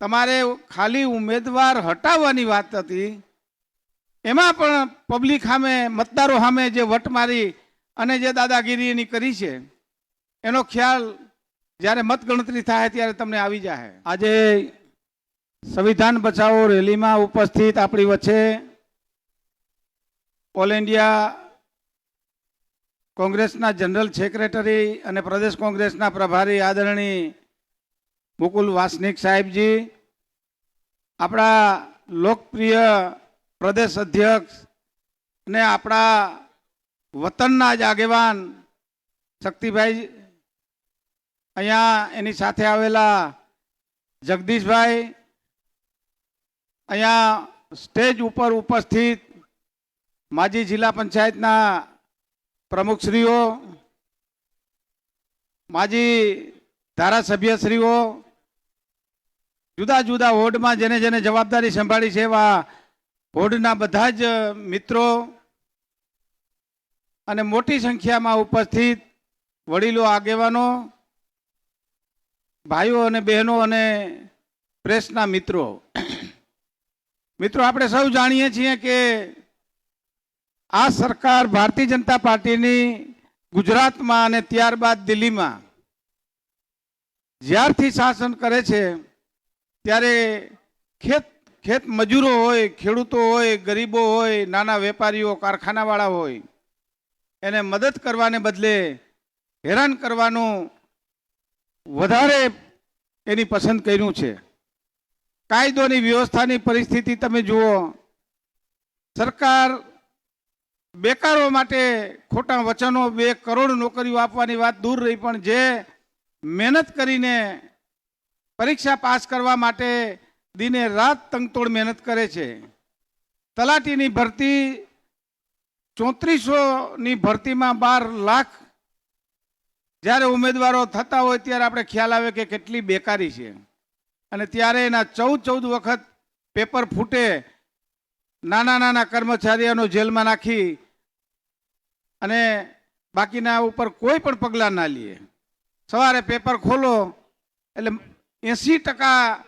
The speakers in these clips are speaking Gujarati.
તમારે ખાલી ઉમેદવાર હટાવવાની વાત હતી. એમાં પણ પબ્લિક સામે, મતદારો સામે જે વટ મારી અને જે દાદાગીરી એની કરી છે, એનો ખ્યાલ જ્યારે મતગણતરી થાય ત્યારે તમને આવી જાય આજે સંવિધાન બચાવો રેલીમાં ઉપસ્થિત આપણી વચ્ચે ઓલ ઇન્ડિયા કોંગ્રેસના જનરલ સેક્રેટરી અને પ્રદેશ કોંગ્રેસના પ્રભારી આદરણીય મુકુલ વાસનિક સાહેબજી, આપણા લોકપ્રિય પ્રદેશ અધ્યક્ષ અને આપણા વતનના જ આગેવાન શક્તિભાઈ અહીંયા એની સાથે આવેલા જગદીશભાઈ, અહીંયા સ્ટેજ ઉપર ઉપસ્થિત માજી જિલ્લા પંચાયતના પ્રમુખશ્રીઓ માજી ધારાસભ્યશ્રીઓ જુદા જુદા વોર્ડમાં જેને જેને જવાબદારી સંભાળી છે એવા વોર્ડના બધા જ મિત્રો અને મોટી સંખ્યામાં ઉપસ્થિત વડીલો, આગેવાનો, ભાઈઓ અને બહેનો અને પ્રેસના મિત્રો. મિત્રો, આપણે સૌ જાણીએ છીએ કે આ સરકાર ભારતીય જનતા પાર્ટીની ગુજરાતમાં અને ત્યારબાદ દિલ્હીમાં જ્યારથી શાસન કરે છે ત્યારે ખેત ખેત મજૂરો હોય, ખેડૂતો હોય, ગરીબો હોય, નાના વેપારીઓ, કારખાનાવાળા હોય, એને મદદ કરવાને બદલે હેરાન કરવાનું વધારે એની પસંદ કર્યું છે. કાયદોની વ્યવસ્થાની પરિસ્થિતિ તમે જુઓ, સરકાર બેકારો માટે ખોટા વચનો, બે કરોડ નોકરીઓ આપવાની વાત દૂર રહી, પણ જે મહેનત કરીને પરીક્ષા પાસ કરવા માટે દિને રાત તંગતોડ મહેનત કરે છે. તલાટીની ભરતી ચોત્રીસોની ભરતીમાં બાર લાખ જ્યારે ઉમેદવારો થતા હોય ત્યારે આપણે ખ્યાલ આવે કે કેટલી બેકારી છે. અને ત્યારે એના ચૌદ ચૌદ વખત પેપર ફૂટે નાના નાના કર્મચારીઓનો જેલમાં નાખી અને બાકીના ઉપર કોઈ પણ પગલાં ના લઈએ સવારે પેપર ખોલો એટલે એંસી ટકા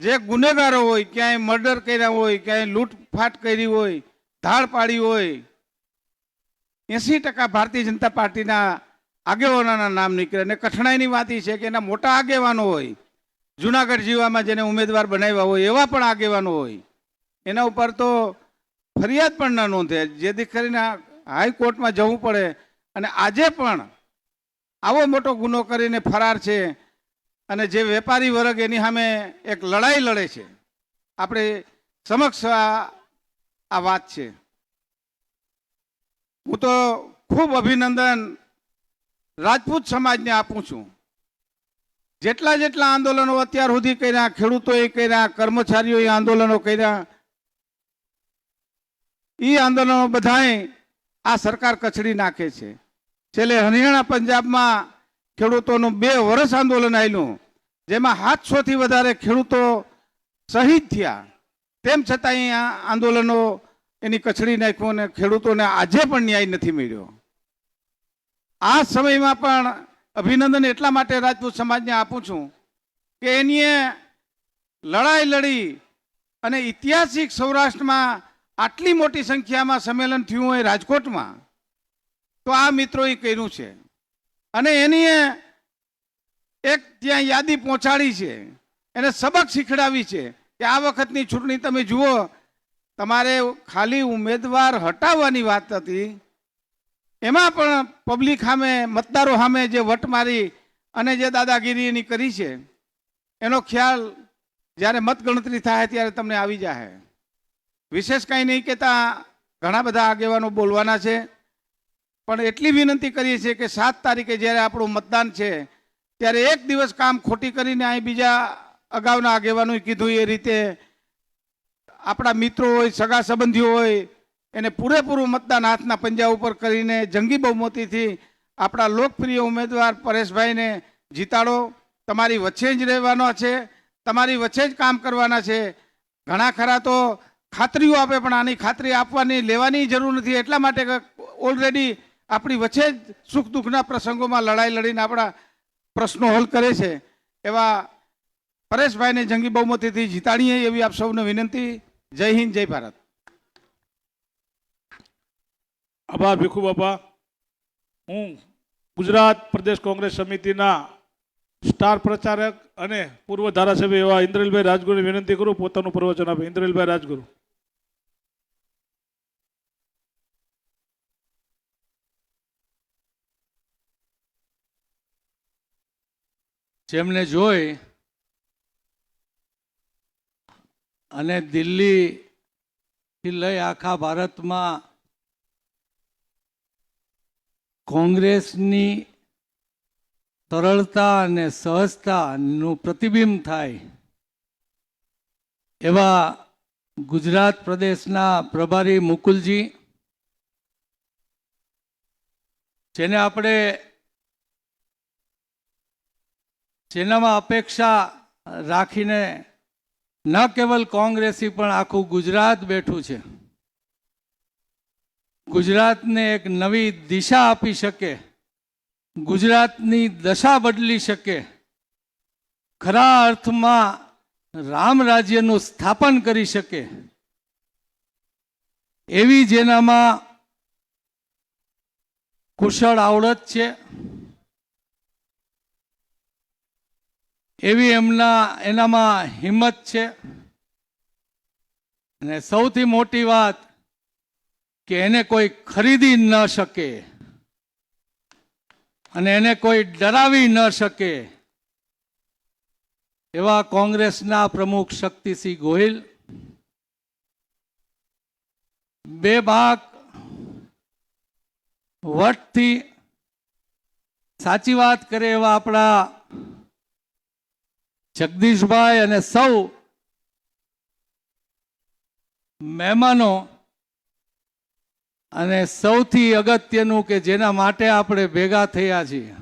જે ગુનેગારો હોય, ક્યાંય મર્ડર કર્યા હોય, ક્યાંય લૂંટફાટ કરી હોય, ધાડ પાડી હોય એંસી ટકા ભારતીય જનતા પાર્ટીના આગેવાનોના નામ નીકળે. અને કઠણાઈની વાત એ છે કે એના મોટા આગેવાનો હોય, જુનાગઢ જીવામાં જેને ઉમેદવાર બનાવ્યા હોય, એવા પણ આગેવાનો હોય. એના ઉપર તો ફરિયાદ પણ ન નોંધે. જેથી કરીને હાઈકોર્ટમાં જવું પડે. અને આજે પણ આવો મોટો ગુનો કરીને ફરાર છે. અને જે વેપારી વર્ગ એની સામે એક લડાઈ લડે છે, આપણે સમક્ષ આ વાત છે. હું તો ખૂબ અભિનંદન રાજપૂત સમાજને આપું છું. જેટલા જેટલા આંદોલનો અત્યાર સુધી કર્યા, ખેડૂતોએ કર્યા, કર્મચારીઓએ આંદોલનો કર્યા એ આંદોલનો બધાએ આ સરકાર કચડી નાખે છે. છેલ્લે હરિયાણા પંજાબમાં ખેડૂતોનું બે વર્ષ આંદોલન આવેલું જેમાં સાતસોથી વધારે ખેડૂતો શહીદ થયા. તેમ છતાં અહીંયા આંદોલનો એની કચડી નાખ્યું અને ખેડૂતોને આજે પણ ન્યાય નથી મળ્યો. આ સમયમાં પણ અભિનંદન એટલા માટે રાજપૂત સમાજને આપું છું કે એનીએ લડાઈ લડી અને ઐતિહાસિક સૌરાષ્ટ્રમાં આટલી મોટી સંખ્યામાં સંમેલન થયું હોય રાજકોટમાં, તો આ મિત્રોએ કર્યું છે. અને એની એક ત્યાં યાદી પહોંચાડી છે, એને સબક શીખડાવી છે કે આ વખતની ચૂંટણી તમે જુઓ, તમારે ખાલી ઉમેદવાર હટાવવાની વાત હતી. એમાં પણ પબ્લિક સામે, મતદારો સામે જે વટ મારી અને જે દાદાગીરી એની કરી છે, એનો ખ્યાલ જ્યારે મતગણતરી થાય ત્યારે તમને આવી જાય વિશેષ કાંઈ નહીં કહેતા, ઘણા બધા આગેવાનો બોલવાના છે. પણ એટલી વિનંતી કરીએ છીએ કે સાત તારીખે જ્યારે આપણું મતદાન છે, ત્યારે એક દિવસ કામ ખોટી કરીને અહીં બીજા અગાઉના આગેવાનોએ કીધું એ રીતે આપણા મિત્રો હોય, સગા સંબંધીઓ હોય, એને પૂરેપૂરું મતદાન હાથના પંજા ઉપર કરીને જંગી બહુમતીથી આપણા લોકપ્રિય ઉમેદવાર પરેશભાઈને જીતાડો. તમારી વચ્ચે જ રહેવાનો છે, તમારી વચ્ચે જ કામ કરવાના છે. ઘણા ખરા તો ખાતરીઓ આપે પણ આની ખાતરી આપવાની, લેવાની જરૂર નથી. એટલા માટે ઓલરેડી આપણી વચ્ચે જ સુખ દુઃખના પ્રસંગોમાં લડાઈ લડીને આપણા પ્રશ્નો હલ કરે છે. એવા પરેશભાઈને જંગી બહુમતીથી જીતાડીએ એવી આપ સૌને વિનંતી. જય હિન્દ, જય ભારત. આભાર ભીખુ બાપા. હું ગુજરાત પ્રદેશ કોંગ્રેસ સમિતિના સ્ટાર પ્રચારક અને પૂર્વ ધારાસભ્ય એવા ઇન્દ્રલભાઈ રાજગુરુને વિનંતી કરું, પોતાનું પ્રવચન આપે. ઇન્દ્રલભાઈ રાજગુરુ. જેમને જોઈ અને દિલ્હીથી લઈ આખા ભારતમાં કોંગ્રેસની સરળતા અને સહજતાનું પ્રતિબિંબ થાય એવા ગુજરાત પ્રદેશના પ્રભારી મુકુલજી, જેને આપણે જેનામાં અપેક્ષા રાખીને ન કેવલ કોંગ્રેસી, પણ આખું ગુજરાત બેઠું છે. ગુજરાતને એક નવી દિશા આપી શકે, ગુજરાતની દશા બદલી શકે, ખરા અર્થમાં રામ રાજ્યનું સ્થાપન કરી શકે, એવી જેનામાં કુશળ આવડત છે. એવી એમના, એનામાં હિંમત છે. અને સૌથી મોટી વાત કે એને કોઈ ખરીદી ન શકે અને એને કોઈ ડરાવી ન શકે એવા કોંગ્રેસના પ્રમુખ શક્તિસિંહ ગોહિલ. બે ભાગ વટથી સાચી વાત કરે એવા આપણા જગદીશભાઈ અને સૌ મહેમાનો અને સૌથી અગત્યનું કે જેના માટે આપણે ભેગા થયા છીએ.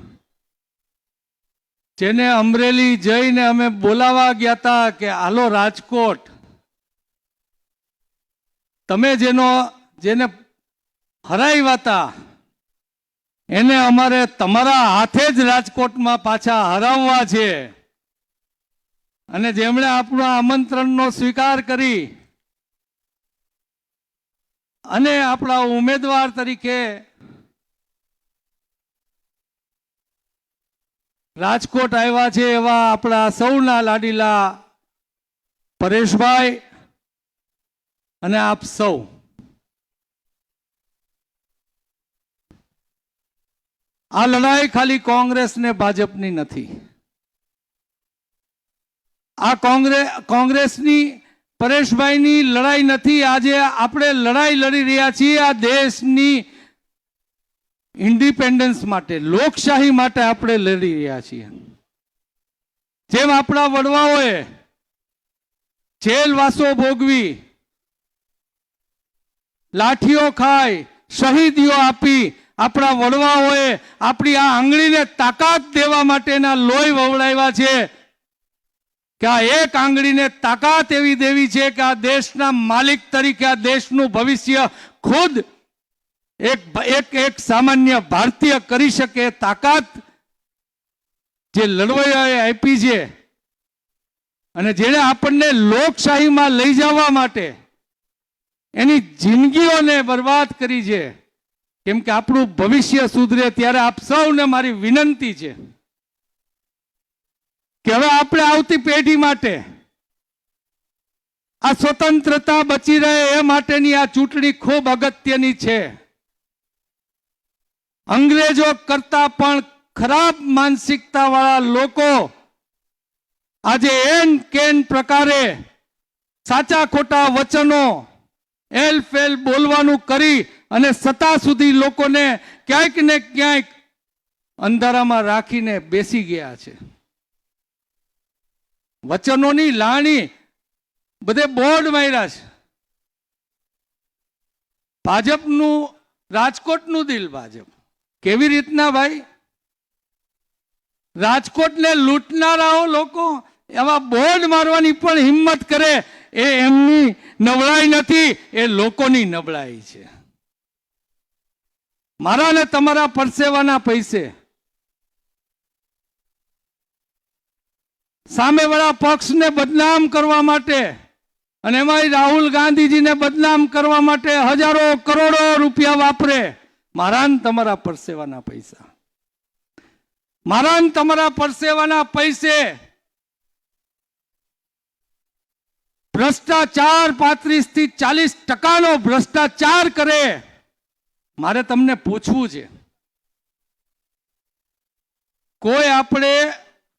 જેને અમરેલી જઈને અમે બોલાવા ગયા હતા કે હાલો રાજકોટ, તમે જેનો, જેને હરાવ્યા હતા એને અમારે તમારા હાથે જ રાજકોટમાં પાછા હરાવવા છે. અને જેમણે આપણું આમંત્રણનો સ્વીકાર કરી અને આપણા ઉમેદવાર તરીકે રાજકોટ આવ્યા છે એવા આપણા સૌના લાડીલા પરેશભાઈ અને આપ સૌ. આ લડાઈ ખાલી કોંગ્રેસ ને ભાજપની નથી. આ કોંગ્રેસ કોંગ્રેસની, પરેશભાઈની લડાઈ નથી. આજે આપણે લડાઈ લડી રહ્યા છીએ આ દેશની ઇન્ડિપેન્ડન્સ માટે, લોકશાહી માટે આપણે લડી રહ્યા છીએ. જેમ આપણા વડવાઓએ જેલવાસો ભોગવી, લાઠીઓ ખાઈ, શહીદીઓ આપી, આપણા વડવાઓએ આપણી આ આંગળીને તાકાત દેવા માટેના લોહી વવડાવ્યા છે. કે આ એક આંગળીને તાકાત એવી દેવી છે કે આ દેશના માલિક તરીકે આ દેશનું ભવિષ્ય ખુદ એક એક એક સામાન્ય ભારતીય કરી શકે તાકાત જે લડવૈયાએ આપી છે અને જેણે આપણને લોકશાહીમાં લઈ જવા માટે એની જિંદગીઓને બરબાદ કરી છે. કેમ કે આપણું ભવિષ્ય સુધરે ત્યારે આપ સૌને મારી વિનંતી છે. કે હવે આપણે આવતી પેઢી માટે આ સ્વતંત્રતા બચી રહે એ માટેની આ ચૂંટણી ખૂબ અગત્યની છે. અંગ્રેજો કરતા પણ ખરાબ માનસિકતા વાળા લોકો આજે એન કેન પ્રકારે સાચા ખોટા વચનો એલ ફેલ બોલવાનું કરી અને સત્તા સુધી લોકોને ક્યાંક ને ક્યાંક અંધારામાં રાખીને બેસી ગયા છે. વચનોની લાણી બધે બોર્ડ માર્યા છે. ભાજપનું, રાજકોટનું દિલ ભાજપ. કેવી રીતના ભાઈ? રાજકોટને લૂંટનારાઓ લોકો એવા બોર્ડ મારવાની પણ હિંમત કરે, એ એમની નબળાઈ નથી, એ લોકોની નબળાઈ છે. મારા ને તમારા પરસેવાના પૈસે સામેવાળા પક્ષને બદનામ કરવા માટે અને એમાંય રાહુલ ગાંધીજીને બદનામ કરવા માટે હજારો કરોડો રૂપિયા વાપરે. મારા તમારા પરસેવાના પૈસા. મારા તમારા પરસેવાના પૈસે ભ્રષ્ટાચાર પાંત્રીસથી ચાલીસ ટકાનો ભ્રષ્ટાચાર કરે. મારે તમને પૂછવું છે. કોઈ આપણે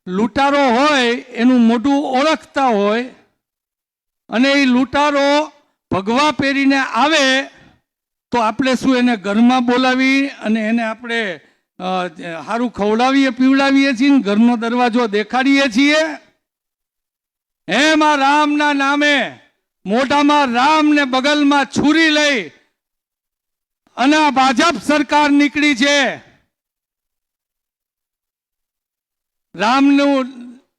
લૂંટારો હોય, એનું મોઢું ઓળખતા હોય, અને એ લૂંટારો ભગવા પહેરીને આવે, તો આપણે શું એને ઘરમાં બોલાવી અને એને આપણે સારું ખવડાવીએ, પીવડાવીએ છીએ ને ઘરનો દરવાજો દેખાડીએ છીએ? એમાં રામના નામે, મોઢામાં રામ ને બગલમાં છુરી લઈ અને ભાજપ સરકાર નીકળી છે. રામનું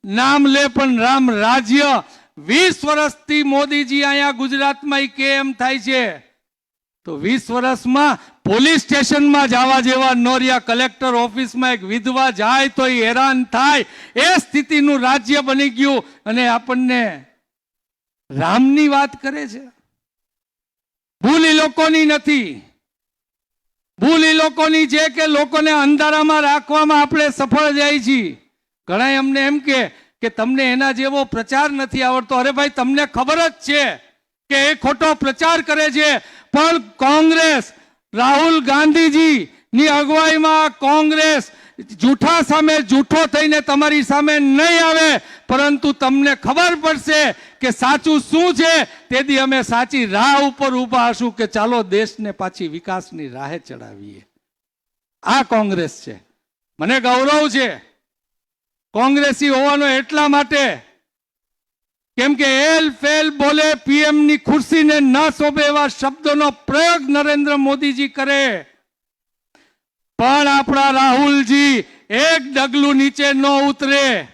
નામ લે, પણ રામ રાજ્ય. વીસ વર્ષથી મોદીજી અહીંયા ગુજરાતમાં કેમ થાય છે? તો વીસ વર્ષમાં પોલીસ સ્ટેશનમાં જવા જેવા નોરિયા કલેક્ટર ઓફિસમાં એક વિધવા જાય તો એ હેરાન થાય. એ સ્થિતિનું રાજ્ય બની ગયું અને આપણને રામની વાત કરે છે. ભૂલ એ લોકોની નથી. ભૂલ ઈ લોકોની છે કે લોકોને અંધારામાં રાખવામાં આપણે સફળ જાય છીએ. ઘણા અમને એમ કે કે તમને એના જેવો પ્રચાર નથી આવડતો. અરે ભાઈ, તમને ખબર જ છે કે એ ખોટો પ્રચાર કરે છે. પણ કોંગ્રેસ, રાહુલ ગાંધીજી ની અગવાઈમાં કોંગ્રેસ જૂઠા સામે જૂઠો થઈને તમારી સામે નહીં આવે. પરંતુ તમને ખબર પડશે કે સાચું શું છે. તેથી અમે સાચી રાહ ઉપર ઊભા હશું કે ચાલો દેશને પાછી વિકાસની રાહે ચડાવીએ. આ કોંગ્રેસ છે. મને ગૌરવ છે કોંગ્રેસી હોવાનો એટલા માટે કેમ કે એલ ફેલ બોલે પીએમની ખુરશીને ન શોભે એવા શબ્દોનો પ્રયોગ નરેન્દ્ર મોદીજી કરે. પણ આપણા રાહુલજી એક ડગલું નીચે ન ઉતરે.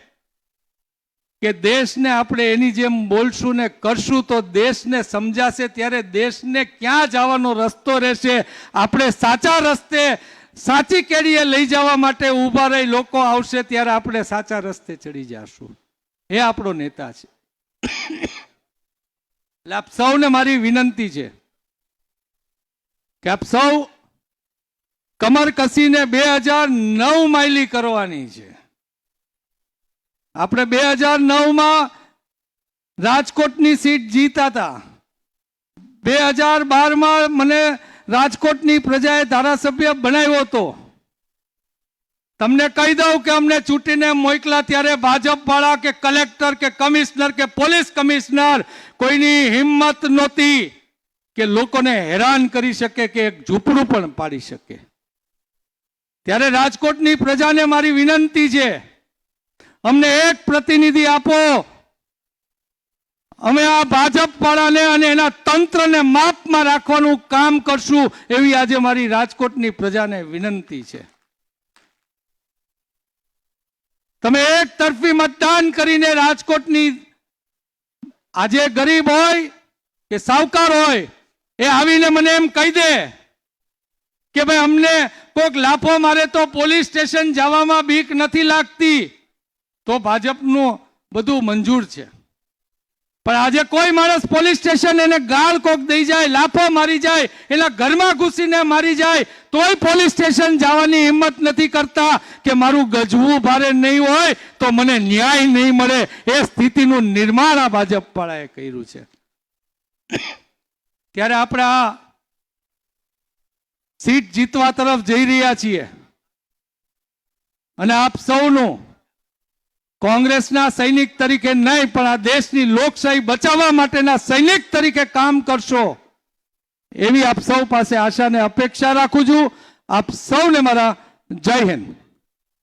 કે દેશને આપણે એની જેમ બોલશું ને કરશું તો દેશને સમજાશે, ત્યારે દેશને ક્યાં જવાનો રસ્તો રહેશે? આપણે સાચા રસ્તે સાચી કેડીએ લઈ જવા માટે ઊભા રહી લોકો આવશે ત્યારે આપણે સાચા રસ્તે ચડી જશું. એ આપણો નેતા છે. એટલે આપ સૌને મારી વિનંતી છે કે આપ સૌ કમર કસીને બે હજાર નવ માઇલી કરવાની છે. આપણે બે હજાર નવમાં રાજકોટની સીટ જીતા હતા બે હજાર બારમાં મને રાજકોટની પ્રજાએ ધારાસભ્ય બનાવ્યો હતો. તમને કહી દઉં કે અમને ચૂંટીને મોકલા ત્યારે ભાજપ વાળા કે કલેક્ટર કે કમિશનર કે પોલીસ કમિશનર કોઈની હિંમત નહોતી કે લોકોને હેરાન કરી શકે કે એક ઝૂંપડું પણ પાડી શકે. ત્યારે રાજકોટની પ્રજાને મારી વિનંતી છે, અમને એક પ્રતિનિધિ આપો અમે આ ભાજપ વાળાને અને એના તંત્રને માપમાં રાખવાનું કામ કરશું એવી આજે મારી રાજકોટની પ્રજાને વિનંતી છે. તમે એક તરફી મતદાન કરીને રાજકોટની આજે ગરીબ હોય કે સાવકાર હોય એ આવીને મને એમ કહી દે કે ભાઈ અમને કોઈક લાફો મારે તો પોલીસ સ્ટેશન જવામાં બીક નથી લાગતી, તો ભાજપનું બધું મંજૂર છે. પણ આજે કોઈ માણસ પોલીસ સ્ટેશન એને ગાળ કોક દઈ જાય, લાફો મારી જાય, એના ઘરમાં ઘૂસીને મારી જાય, તોય પોલીસ સ્ટેશન જવાની હિંમત નથી કરતા કે મારું ગજવું ભારે નહીં હોય તો મને ન્યાય નહીં મળે. એ સ્થિતિનું નિર્માણ આ ભાજપ વાળાએ કર્યું છે. ત્યારે આપણે આ સીટ જીતવા તરફ જઈ રહ્યા છીએ. અને આપ સૌનું કોંગ્રેસના સૈનિક તરીકે નહીં, પણ આ દેશની લોકશાહી બચાવવા માટેના સૈનિક તરીકે કામ કરશો. એવી આપ સૌ પાસે આશાને અપેક્ષા રાખું છું. આપ સૌને મારા જય હિન્દ.